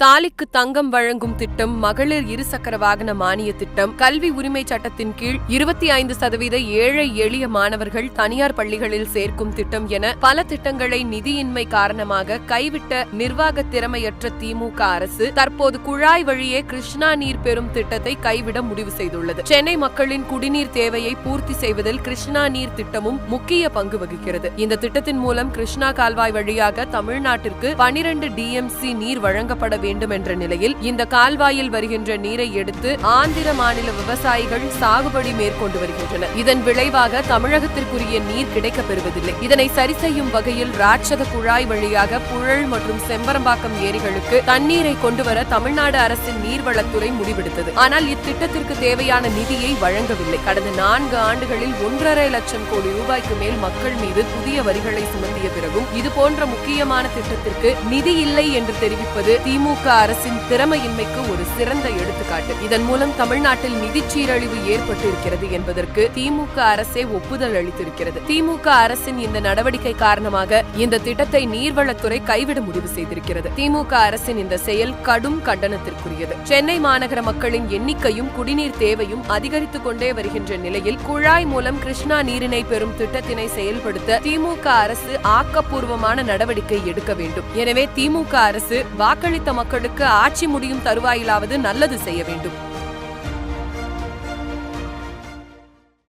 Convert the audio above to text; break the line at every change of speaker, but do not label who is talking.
தாலிக்கு தங்கம் வழங்கும் திட்டம் மகளிர் இருசக்கர வாகன மானிய திட்டம் கல்வி உரிமை சட்டத்தின் கீழ் இருபத்தி ஐந்து சதவீத ஏழை எளிய மாணவர்கள் தனியார் பள்ளிகளில் சேர்க்கும் திட்டம் என பல திட்டங்களை நிதியின்மை காரணமாக கைவிட்ட நிர்வாக திறமையற்ற திமுக அரசு தற்போது குழாய் வழியே கிருஷ்ணா நீர் பெறும் திட்டத்தை கைவிட முடிவு செய்துள்ளது. சென்னை மக்களின் குடிநீர் தேவையை பூர்த்தி செய்வதில் கிருஷ்ணா நீர் திட்டமும் முக்கிய பங்கு வகிக்கிறது. இந்த திட்டத்தின் மூலம் கிருஷ்ணா கால்வாய் வழியாக தமிழ்நாட்டிற்கு பனிரண்டு டிஎம்சி நீர் வழங்கப்பட வேண்டும் என்ற நிலையில் இந்த கால்வாயில் வருகின்ற நீரை எடுத்து ஆந்திர மாநில விவசாயிகள் சாகுபடி மேற்கொண்டு வருகின்றனர். இதன் விளைவாக தமிழகத்திற்குரிய நீர் கிடைக்கப் பெறுவதில்லை இதனை சரி செய்யும் வகையில் ராட்சத குழாய் வழியாக புழல் மற்றும் செம்பரம்பாக்கம் ஏரிகளுக்கு தண்ணீரை கொண்டுவர தமிழ்நாடு அரசின் நீர்வளத்துறை முடிவெடுத்தது. ஆனால் இத்திட்டத்திற்கு தேவையான நிதியை வழங்கவில்லை. கடந்த நான்கு ஆண்டுகளில் ஒன்றரை லட்சம் கோடி ரூபாய்க்கு மேல் மக்கள் மீது புதிய வரிகளை சுமந்திய பிறகும் இதுபோன்ற முக்கியமான திட்டத்திற்கு நிதி இல்லை என்று தெரிவிப்பது திமுக அரசின் திறமையின்மைக்கு ஒரு சிறந்த எடுத்துக்காட்டு. இதன் மூலம் தமிழ்நாட்டில் நிதி சீரழிவு ஏற்பட்டிருக்கிறது என்பதற்கு திமுக அரசே ஒப்புதல் அளித்திருக்கிறது. திமுக அரசின் இந்த நடவடிக்கை காரணமாக இந்த திட்டத்தை நீர்வளத்துறை கைவிட முடிவு செய்திருக்கிறது. திமுக அரசின் இந்த செயல் கடும் கண்டனத்திற்குரியது. சென்னை மாநகர மக்களின் எண்ணிக்கையும் குடிநீர் தேவையும் அதிகரித்துக் கொண்டே வருகின்ற நிலையில் குழாய் மூலம் கிருஷ்ணா நீரினை பெறும் திட்டத்தினை செயல்படுத்த திமுக அரசு ஆக்கப்பூர்வமான நடவடிக்கை எடுக்க வேண்டும். எனவே திமுக அரசு வாக்களித்த மக்களுக்கு ஆட்சி முடியும் தருவாயிலாவது நல்லது செய்ய வேண்டும்.